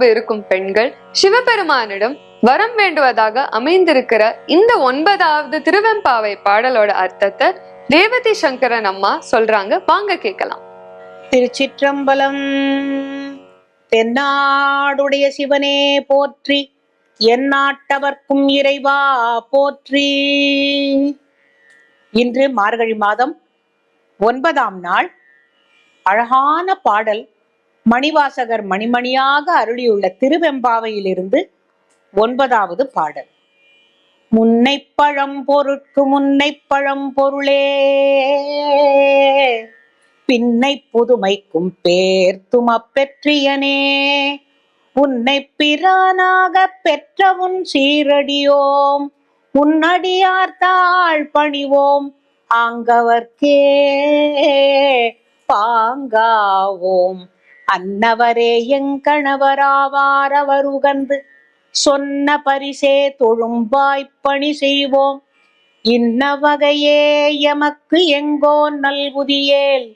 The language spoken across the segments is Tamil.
நோன்பு இருக்கும் பெண்கள் சிவபெருமானிடம் வரம் வேண்டுவதாக அமைந்திருக்கிற இந்த ஒன்பதாவது திருவெம்பாவை பாடலோட அர்த்தத்தை ரேவதி சங்கரன் அம்மா சொல்றாங்க. வாங்க கேட்கலாம். திருச்சிற்றம்பலம் தென்னாடுடைய சிவனே போற்றி என் நாட்டவர்க்கும் இறைவா போற்றி. இன்று மார்கழி மாதம் ஒன்பதாம் நாள் அழகான பாடல் மணிவாசகர் மணிமணியாக அருளியுள்ள திருவெம்பாவையிலிருந்து ஒன்பதாவது பாடல். முன்னை பழம் பொருட்கு முன்னை பழம் பொருளே பின்னை புதுமைக்கும் பேர் பெற்றியனே உன்னை பிரானாக பெற்ற உன் சீரடியோம் உன்னடியார் தாழ் பணிவோம் ஆங்கவர்க்கே பாங்காவோம். அன்னவரே எங்கணவராவார் அவர் உகந்து சொன்ன பரிசே தொழும்பாய்ப்பணி செய்வோம். இன்ன வகையே எமக்கு எங்கோ நல்குதியேல்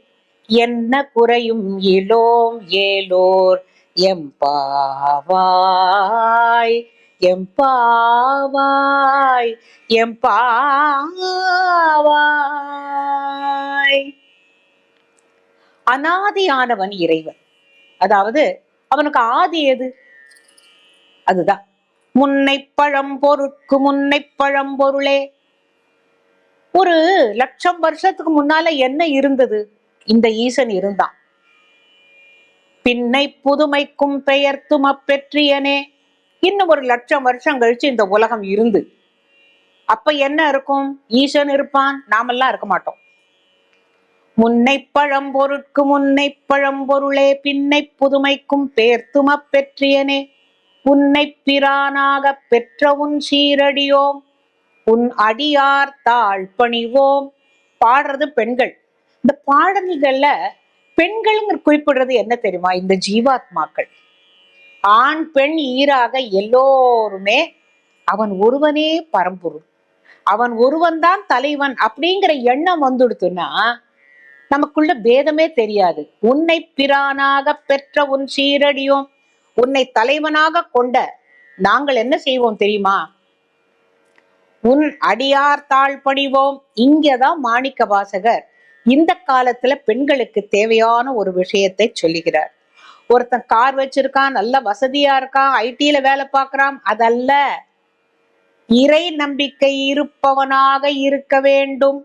என்ன குறையும் இலோம் ஏலோர். எம்பாவாய் எம்பாவாய் எம்பாவாய் அனாதியானவன் இறைவன். அதாவது அவனுக்கு ஆதி எது? அதுதான். முன்னை பழம் பொருட்கு முன்னை பழம் பொருளே. ஒரு லட்சம் வருஷத்துக்கு முன்னால என்ன இருந்தது? இந்த ஈசன் இருந்தான். பின்னை புதுமைக்கும் பெயர்த்தும் அப்பெற்றியனே. இன்னும் ஒரு லட்சம் வருஷம் கழிச்சு இந்த உலகம் இருந்து. அப்ப என்ன இருக்கும்? ஈசன் இருப்பான். நாமெல்லாம் இருக்க மாட்டோம். முன்னை பழம் பொருட்கு முன்னை பழம் பொருளே பின்னை புதுமைக்கும் பேர்த்தும பெற்றியனே உன்னை பிரானாக பெற்ற உன் சீரடியோம் உன் அடியார் தாழ் பணிவோம் பாடுறது பெண்கள். இந்த பாடல்கள்ல பெண்கள்ங்கிற குறிப்பிடுறது என்ன தெரியுமா? இந்த ஜீவாத்மாக்கள். ஆண் பெண் ஈராக எல்லோருமே அவன் ஒருவனே பரம்பொருள். அவன் ஒருவன் தான் தலைவன் அப்படிங்கிற எண்ணம் வந்துடுத்துன்னா நமக்குள்ள பேதமே தெரியாது. உன்னை பிரானாக பெற்ற உன் சீரடியும் உன்னை தலைவனாக கொண்ட நாங்கள் என்ன செய்வோம் தெரியுமா? உன் அடியார் தாழ் பணிவோம். இங்கதான் மாணிக்க வாசகர் இந்த காலத்துல பெண்களுக்கு தேவையான ஒரு விஷயத்தை சொல்லுகிறார். ஒருத்தன் கார் வச்சிருக்கான் நல்ல வசதியா இருக்கான் ஐடியில வேலை பார்க்கறான் அதல்ல இறை நம்பிக்கை இருப்பவனாக இருக்க வேண்டும்.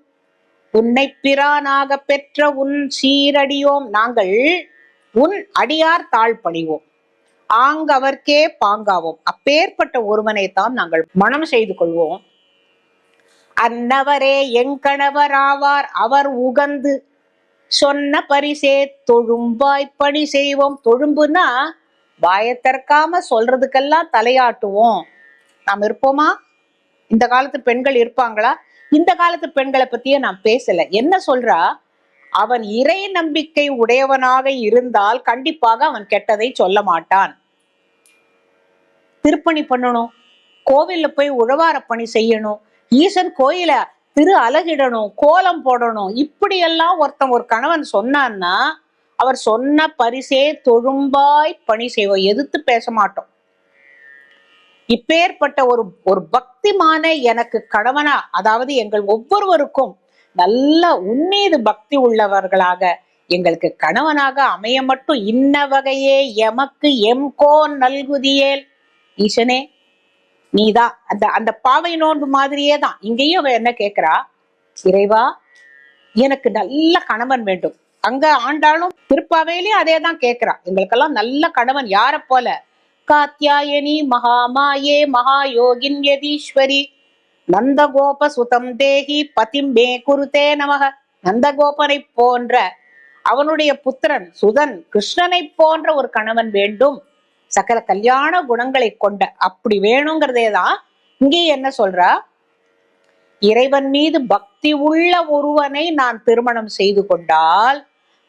உன்னை பிரானாக பெற்ற உன் சீரடியோம் நாங்கள் உன் அடியார் தாழ் பணிவோம் ஆங்கவர்க்கே பாங்காவோம். அப்பேற்பட்ட ஒருவனை தான் நாங்கள் மனம் செய்து கொள்வோம். அன்னவரே எங்கணவர் ஆவார். அவர் உகந்து சொன்ன பரிசே தொழும்பாய் பணி செய்வோம். தொழும்புனா வாயை சொல்றதுக்கெல்லாம் தலையாட்டுவோம். நாம் இருப்போமா? இந்த காலத்து பெண்கள் இருப்பாங்களா? இந்த காலத்து பெண்களை பத்தியே நான் பேசல. என்ன சொல்றா? அவன் இறை நம்பிக்கை உடையவனாக இருந்தால் கண்டிப்பாக அவன் கெட்டதை சொல்ல மாட்டான். திருப்பணி பண்ணணும். கோவில்ல போய் உழவார பணி செய்யணும். ஈசன் கோயில திரு அலகிடணும் கோலம் போடணும். இப்படியெல்லாம் ஒருத்தன் ஒரு கணவன் சொன்னான்னா அவர் சொன்ன பரிசே தொழும்பாய் பணி செய்வோம். எதிர்த்து பேச மாட்டோம். இப்பேற்பட்ட ஒரு ஒரு பக்திமான எனக்கு கணவனா அதாவது எங்கள் ஒவ்வொருவருக்கும் நல்ல உன்னீது பக்தி உள்ளவர்களாக எங்களுக்கு கணவனாக அமைய மட்டும் இன்ன வகையே எமக்கு எம்கோ நல்குதியேல். ஈசனே நீதான் அந்த அந்த பாவை நோன்பு மாதிரியே தான். இங்கேயும் அவ என்ன கேக்குறா? இறைவா எனக்கு நல்ல கணவன் வேண்டும். அங்க ஆண்டாலும் திருப்பாவையிலயும் அதே தான் கேக்குறா. எங்களுக்கெல்லாம் நல்ல கணவன் யார போல? காத்யாயனி மகாமாயே மகாயோகின் யதீஸ்வரி நந்தகோப சுதம் தேகி பதிம் மே குருதே நமக நந்தகோபனை போன்ற அவனுடைய புத்திரன் சுதன் கிருஷ்ணனை போன்ற ஒரு கணவன் வேண்டும். சகல கல்யாண குணங்களை கொண்ட அப்படி வேணுங்கிறதே தான் இங்கே என்ன சொல்றா? இறைவன் மீது பக்தி உள்ள ஒருவனை நான் திருமணம் செய்து கொண்டால்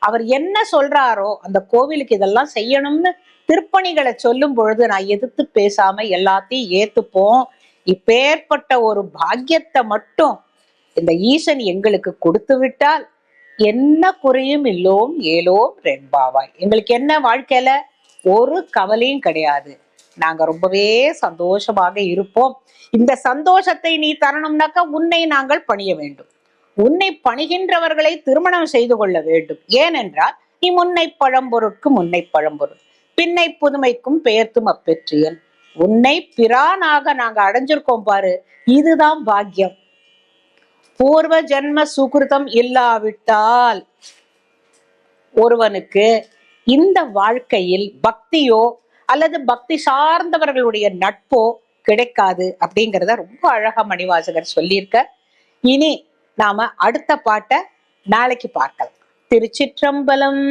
அவர் என்ன சொல்றாரோ அந்த கோவிலுக்கு இதெல்லாம் செய்யணும்னு திருப்பணிகளை சொல்லும் பொழுது நான் எதிர்த்து பேசாம எல்லாத்தையும் ஏத்துப்போம். இப்பேற்பட்ட ஒரு பாக்கியத்தை மட்டும் இந்த ஈசன் எங்களுக்கு கொடுத்து விட்டால் என்ன குறையும் இல்லோம் ஏலோம் ரெண்பாவாய். எங்களுக்கு என்ன வாழ்க்கையில? ஒரு கவலையும் கிடையாது. நாங்க ரொம்பவே சந்தோஷமாக இருப்போம். இந்த சந்தோஷத்தை நீ தரணும்னாக்கா உன்னை நாங்கள் பணிய வேண்டும். உன்னை பணிகின்றவர்களை திருமணம் செய்து கொள்ள வேண்டும். ஏனென்றால் நீ முன்னை பழம்பொருட்கு முன்னை பழம்பொருள். பின்னை புதுமைக்கும் பெயர்த்தும் அப்பெற்றியன். உன்னை பிரானாக நாங்க அடைஞ்சிருக்கோம் பாரு இதுதான் பாக்கியம். பூர்வ ஜென்ம சுகிருதம் இல்லாவிட்டால் ஒருவனுக்கு இந்த வாழ்க்கையில் பக்தியோ அல்லது பக்தி சார்ந்தவர்களுடைய நட்போ கிடைக்காது அப்படிங்கிறத ரொம்ப அழகா மணிவாசகர் சொல்லியிருக்க இனி நாம அடுத்த பாட்டை நாளைக்கு பார்க்கலாம். திருச்சிற்றம்பலம்.